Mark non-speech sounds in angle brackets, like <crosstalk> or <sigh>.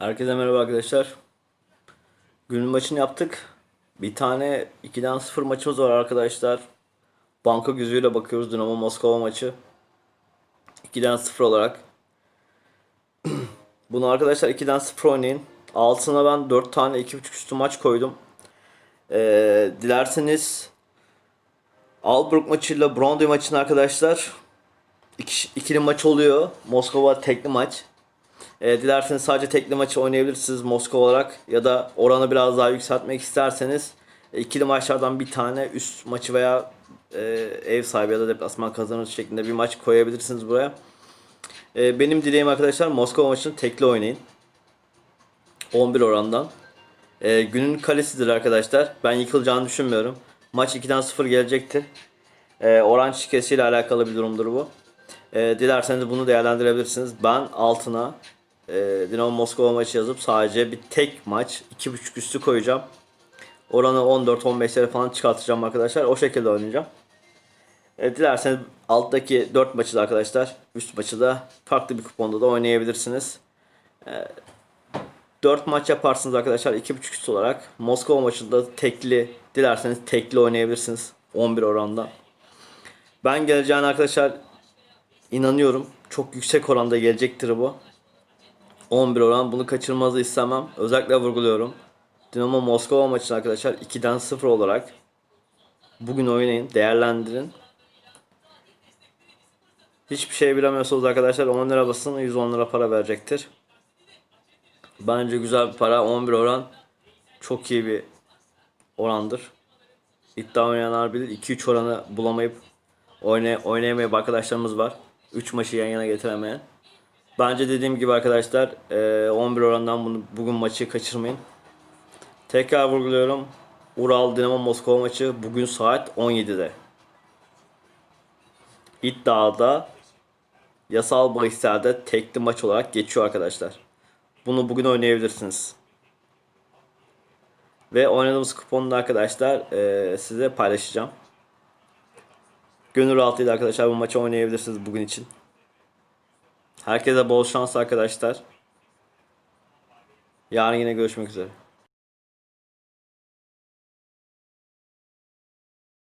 Herkese merhaba arkadaşlar. Günün maçını yaptık. Bir tane 2'den 0 maçımız var arkadaşlar. Banka gözüyle bakıyoruz Dinamo Moskova maçı. 2'den 0 olarak. <clears throat> Bunu arkadaşlar 2'den 0 oynayın. Altına ben 4 tane 2.5 üstü maç koydum. Ee, dilerseniz Alburg maçıyla Brondby maçını arkadaşlar iki, ikili maç oluyor. Moskova tekli maç. E, dilerseniz sadece tekli maçı oynayabilirsiniz Moskova olarak ya da oranı biraz daha yükseltmek isterseniz e, ikili maçlardan bir tane üst maçı veya e, ev sahibi ya da deplasman kazanır şeklinde bir maç koyabilirsiniz buraya. E, benim dileğim arkadaşlar Moskova maçını tekli oynayın. 11 orandan. E, günün kalesidir arkadaşlar. Ben yıkılacağını düşünmüyorum. Maç 2'den 0 gelecektir. E, oran şikesiyle alakalı bir durumdur bu. E, dilerseniz bunu değerlendirebilirsiniz. Ben altına e, Dinamo Moskova maçı yazıp sadece bir tek maç 2.5 üstü koyacağım. Oranı 14-15'lere falan çıkartacağım arkadaşlar. O şekilde oynayacağım. E, dilerseniz alttaki 4 maçı da arkadaşlar üst maçı da farklı bir kuponda da oynayabilirsiniz. E, 4 maç yaparsınız arkadaşlar 2.5 üst olarak. Moskova maçında tekli dilerseniz tekli oynayabilirsiniz 11 oranda. Ben geleceğine arkadaşlar inanıyorum. Çok yüksek oranda gelecektir bu. 11 oran bunu kaçırmanızı istemem. Özellikle vurguluyorum. Dinamo Moskova maçını arkadaşlar 2'den 0 olarak bugün oynayın, değerlendirin. Hiçbir şey bilemiyorsanız arkadaşlar 10 lira basın 110 lira para verecektir. Bence güzel bir para. 11 oran çok iyi bir orandır. İddia oynayanlar bilir. 2-3 oranı bulamayıp oynay oynayamayıp arkadaşlarımız var. 3 maçı yan yana getiremeyen. Bence dediğim gibi arkadaşlar eee, 11 orandan bunu, bugün maçı kaçırmayın. Tekrar vurguluyorum. Ural Dinamo Moskova maçı bugün saat 17'de. İddiada yasal bahislerde tekli maç olarak geçiyor arkadaşlar. Bunu bugün oynayabilirsiniz. Ve oynadığımız kuponu da arkadaşlar eee, size paylaşacağım. Gönül rahatlığıyla arkadaşlar bu maçı oynayabilirsiniz bugün için. Herkese bol şans arkadaşlar. Yarın yine görüşmek üzere.